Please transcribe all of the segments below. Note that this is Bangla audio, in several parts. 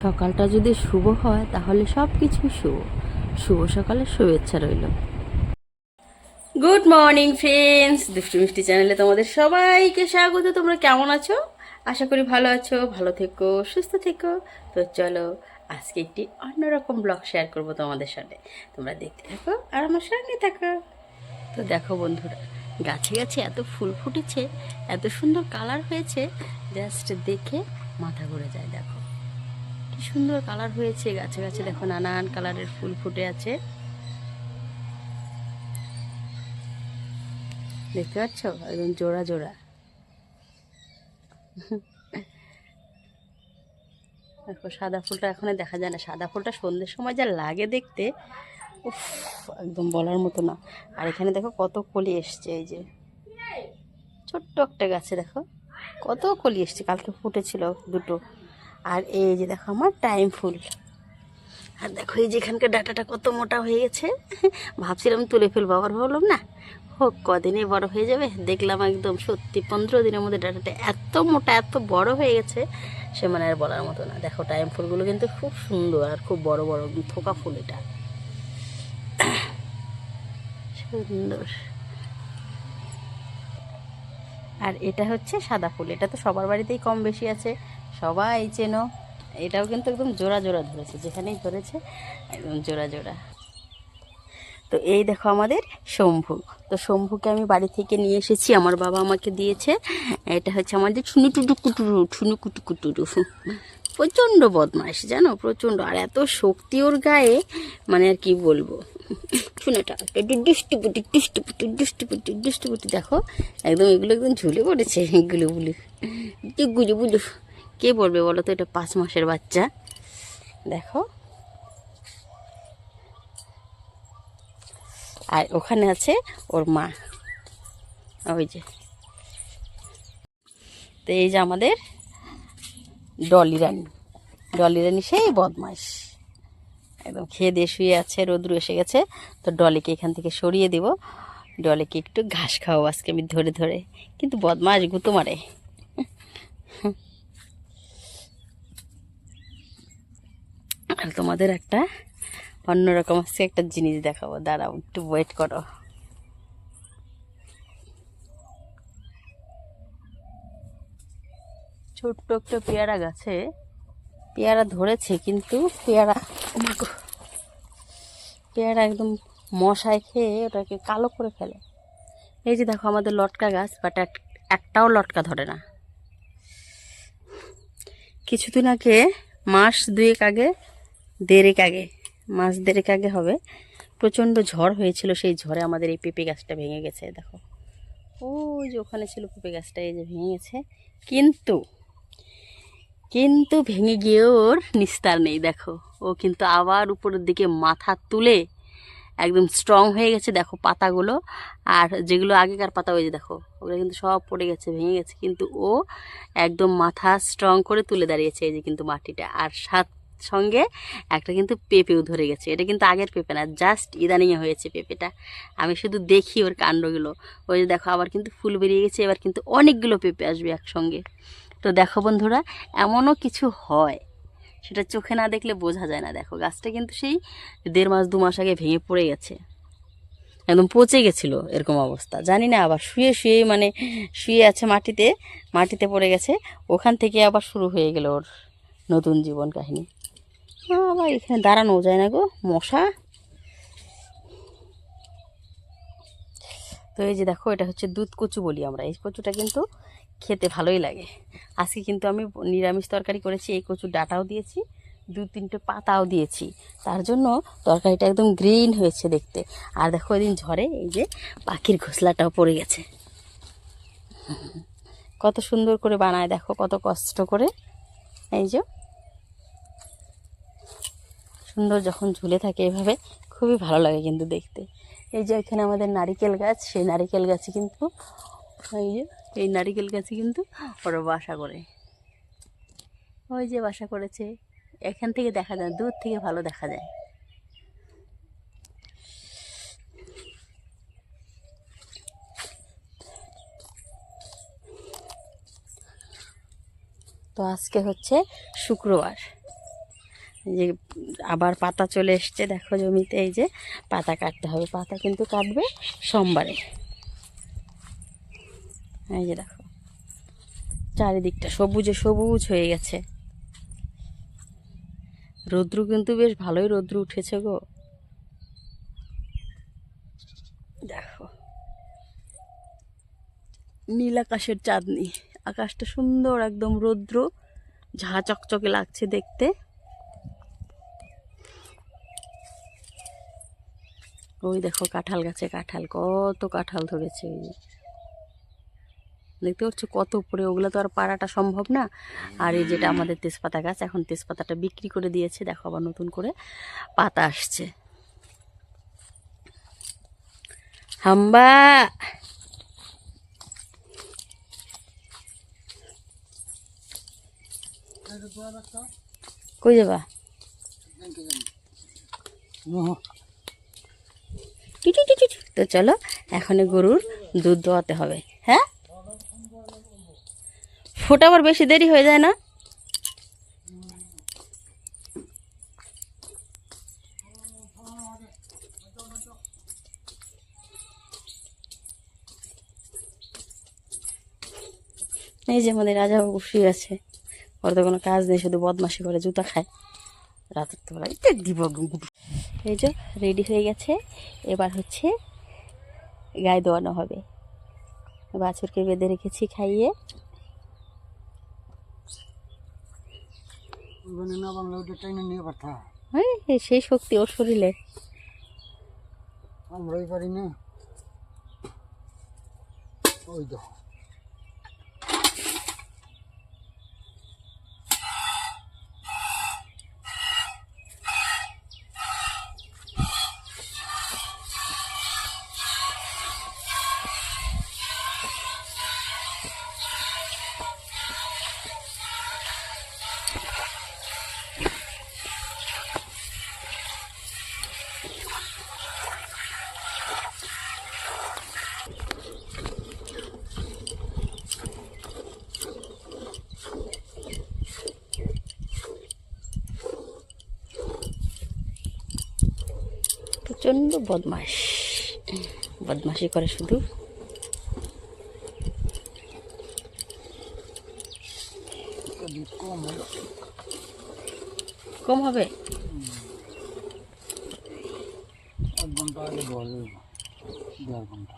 সকালটা যদি শুভ হয়, তাহলে সব কিছু শুভ। শুভ সকালের শুভেচ্ছা রইল। গুড মর্নিং ফ্রেন্ডস দুষ্টু মিষ্টি চ্যানেলে তোমাদের সবাইকে স্বাগত। তোমরা কেমন আছো? আশা করি ভালো আছো, ভালো থেকো, সুস্থ থেকো। তো চলো, আজকে একটি অন্যরকম ব্লগ শেয়ার করব তোমাদের সাথে। তোমরা দেখতে থাকো আর আমার সঙ্গে থাকো। তো দেখো বন্ধুরা, গাছে গাছে এত ফুল ফুটেছে, এত সুন্দর কালার হয়েছে জাস্ট দেখে মাথা ঘুরে যায়, দেখো। কি সুন্দর কালার হয়েছে গাছে গাছে। দেখো নানান কালারের ফুল ফুটে আছে। দেখতে পাচ্ছ? একদম জোড়া জোড়া। দেখো, সাদা ফুলটা এখন দেখা যায় না। সাদা ফুলটা সন্ধ্যের সময় যা লাগে দেখতে, উফ, একদম বলার মতো না। আর এখানে দেখো কত কলি এসছে, এই যে। ছোট্ট একটা গাছে দেখো, কত কলি এসছে। কালকে ফুটেছিল দুটো। আর এই যে দেখো আমার টাইম ফুল আর দেখো এই যে এখানকার ডাটাটা কত মোটা হয়ে গেছে। ভাবছিলাম তুলে ফেলব, আবার ভাবলাম না। হোক, কদিনে বড় হয়ে যাবে। দেখলাম একদম সত্যি পনেরো দিনের মধ্যে ডাটাটা এত মোটা, এত বড় হয়ে গেছে, সে মানে আর বলার মতো না। দেখো টাইম ফুলগুলো কিন্তু খুব সুন্দর আর খুব বড় বড় থোকা ফুল এটা। সুন্দর। আর এটা হচ্ছে সাদা ফুল। এটা তো সবার বাড়িতেই কম বেশি আছে। সবাই চেনো। এটাও কিন্তু একদম জোড়া জোড়া ধরেছে, যেখানেই ধরেছে, একদম জোড়া জোড়া। তো এই দেখো আমাদের শম্ভু। তো শম্ভুকে আমি বাড়ি থেকে নিয়ে এসেছি, আমার বাবা আমাকে দিয়েছে। এটা হচ্ছে আমাদের ছুনু টুটু কুটুরু ছুনু কুটু কুটুরু প্রচণ্ড বদমাইশ, জানো? প্রচণ্ড। আর এত শক্তি ওর গায়ে মানে আর কি বলব? শুনেটা দুষ্টুপুটি দুষ্টুপুটি দুষ্টুপুটি দুষ্টুপুটি দেখো, একদম এগুলো একদম ঝুলে পড়েছে, এগুলো বলে গুজু বুজু কে বলবে বলো তো? এটা পাঁচ মাসের বাচ্চা। দেখো। আর ওখানে আছে ওর মা। ওই যে। তো এই যে আমাদের ডলি রানী। ডলি রানী সেই বদমাস। একদম খেয়ে দিয়ে শুয়ে আছে, রোদ্রু এসে গেছে। তো ডলিকে এখান থেকে সরিয়ে দিব। ডলিকে একটু ঘাস খাওয়াবো আজকে আমি ধরে ধরে। কিন্তু বদমাস গুঁতো মারে। আর তোমাদের একটা অন্যরকম আজকে একটা জিনিস দেখাবো। দাঁড়াও, একটু ওয়েট করো। ছোট্ট একটা পেয়ারা গাছে, পেয়ারা ধরেছে, কিন্তু পেয়ারা পেয়ারা একদম মশায় খেয়ে ওটাকে কালো করে ফেলে। এই যে দেখো আমাদের লটকা গাছ বাট একটাও লটকা ধরে না। কিছুদিন আগে, মাস দুয়েক আগে দেড়েক আগে, মাস দেড়েক আগে হবে। প্রচণ্ড ঝড় হয়েছিল, সেই ঝড়ে আমাদের এই পেঁপে গাছটা ভেঙে গেছে, দেখো। ওই যে ওখানে ছিল পেঁপে গাছটা, এই যে ভেঙে গেছে কিন্তু কিন্তু ভেঙে গিয়ে ওর নিস্তার নেই, দেখো। ও কিন্তু আবার উপরের দিকে মাথা তুলে একদম স্ট্রং হয়ে গেছে, দেখো পাতাগুলো। আর যেগুলো আগেকার পাতা, ওই যে দেখো, ওগুলো কিন্তু সব পড়ে গেছে, ভেঙে গেছে। কিন্তু ও একদম মাথা স্ট্রং করে তুলে দাঁড়িয়েছে, এই যে কিন্তু মাটিটা। আর সাথ সঙ্গে একটা কিন্তু পেঁপেও ধরে গেছে। এটা কিন্তু আগের পেঁপে না জাস্ট ইদানিং হয়েছে পেঁপেটা। আমি শুধু দেখি ওর কাণ্ডগুলো। ওই দেখো, আবার কিন্তু ফুল বেরিয়ে গেছে, এবার কিন্তু অনেকগুলো পেঁপে আসবে একসঙ্গে। তো দেখো বন্ধুরা, এমনও কিছু হয়, সেটা চোখে না দেখলে বোঝা যায় না। দেখো, গাছটা কিন্তু সেই দেড় মাস, দু মাস আগে ভেঙে পড়ে গেছে। একদম পচে গেছিল এরকম অবস্থা। জানি না, আবার শুয়ে শুয়ে মানে শুয়ে আছে মাটিতে মাটিতে পড়ে গেছে। ওখান থেকে আবার শুরু হয়ে গেল ওর নতুন জীবন কাহিনী। আবার এখানে দাঁড়ানো যায় না গো, মশা। তো এই যে দেখো, এটা হচ্ছে দুধ কচু বলি আমরা। এই কচুটা কিন্তু খেতে ভালোই লাগে। আজকে কিন্তু আমি নিরামিষ তরকারি করেছি, এই কচুর ডাটাও দিয়েছি, দু তিনটে পাতাও দিয়েছি। তার জন্য তরকারিটা একদম গ্রিন হয়েছে দেখতে। আর দেখো ওই দিন ঝড়ে এই যে পাখির ঘোসলাটাও পড়ে গেছে। কত সুন্দর করে বানায়, দেখো কত কষ্ট করে। এই যে সুন্দর যখন ঝুলে থাকে এভাবে, খুবই ভালো লাগে কিন্তু দেখতে। এই যে এখানে আমাদের নারিকেল গাছ, সেই নারিকেল গাছে কিন্তু এই যে, এই নারিকেল গাছে কিন্তু ওরা বাসা করে। ওই যে বাসা করেছে। এখান থেকে দেখা যায়, দূর থেকে ভালো দেখা যায়। তো আজকে হচ্ছে শুক্রবার। যে আবার পাতা চলে এসছে, দেখো জমিতে এই যে পাতা কাটতে হবে। পাতা কিন্তু কাটবে সোমবারে। এই যে দেখো, চারিদিকটা সবুজে সবুজ হয়ে গেছে। রৌদ্র কিন্তু বেশ ভালোই রৌদ্র উঠেছে গো। দেখো, নীল আকাশের চাঁদনি। আকাশটা সুন্দর, একদম রৌদ্র, ঝা চকচকে লাগছে দেখতে। ওই দেখো কাঁঠাল গাছে কাঁঠাল, কত কাঁঠাল ধরেছে। ওই দেখতে পাচ্ছ কত উপরে, ওগুলো তো আর পাড়াটা সম্ভব না। আর এই যেটা আমাদের তেজপাতা গাছ, এখন তেজপাতাটা বিক্রি করে দিয়েছে। দেখো আবার নতুন করে পাতা আসছে। হাম্বা! কই যাবা? টি টি। তো চলো এখন গরুর দুধ দোয়াতে হবে হ্যাঁ? ফোটাবার বেশি দেরি হয়ে যায় না? এই যে আমাদের রাজা বাবু শুয়ে আছে। ওর তো কোনো কাজ নেই, শুধু বদমাশি করে জুতা খায়। রাতের তো বেলা দিব এই যে রেডি হয়ে গেছে। এবার হচ্ছে গায়ে দোয়ানো হবে। বাছুরকে বেঁধে রেখেছি খাইয়ে। হ্যাঁ সেই শক্তি ওর শরীরে। আমরাই পারি না। ওই দেখো। প্রচণ্ড বদমাস বদমাসি করে শুধু। কম হবে। এক ঘণ্টা আগে দেড় ঘণ্টা।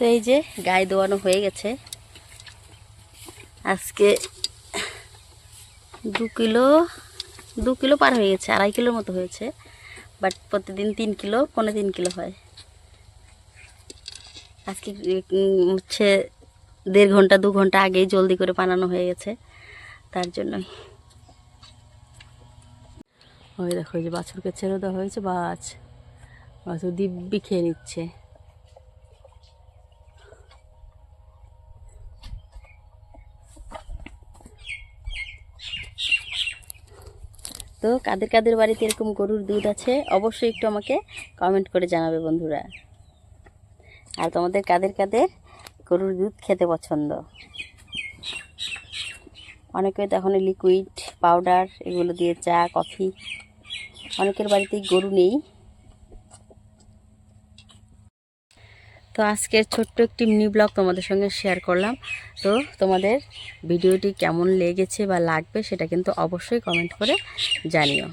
তো এই যে গায়ে দোয়ানো হয়ে গেছে। আজকে দু কিলো দু কিলো পার হয়ে গেছে, আড়াই কিলোর মতো হয়েছে। বাট প্রতিদিন তিন কিলো পনেরো তিন কিলো হয়। আজকে হচ্ছে দেড় ঘণ্টা, দু ঘণ্টা আগেই জলদি করে বানানো হয়ে গেছে, তার জন্যই। ওই দেখো যে বাছুরকে ছেড়ে দেওয়া হয়েছে, বাছ। বাছুর দিব্যি খেয়ে নিচ্ছে। তো কাদের কাদের বাড়িতে এরকম গরুর দুধ আছে, অবশ্যই একটু আমাকে কমেন্ট করে জানাবে বন্ধুরা। আর তোমাদের কাদের কাদের গরুর দুধ খেতে পছন্দ? অনেকে তো এখন লিকুইড পাউডার এগুলো দিয়ে চা কফি অনেকের বাড়িতেই গরু নেই। তো আজকের ছোট্ট একটি মিনি ব্লগ তোমাদের সঙ্গে শেয়ার করলাম। তো তোমাদের ভিডিওটি কেমন লেগেছে বা লাগবে সেটা কিন্তু অবশ্যই কমেন্ট করে জানিও।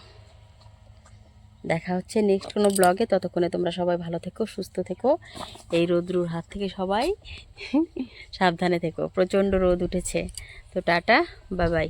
দেখা হচ্ছে নেক্সট কোনো ব্লগে ততক্ষণে তোমরা সবাই ভালো থেকো, সুস্থ থেকো। এই রোদ্রুর হাত থেকে সবাই সাবধানে থেকো। প্রচণ্ড রোদ উঠেছে। তো টাটা বাই বাই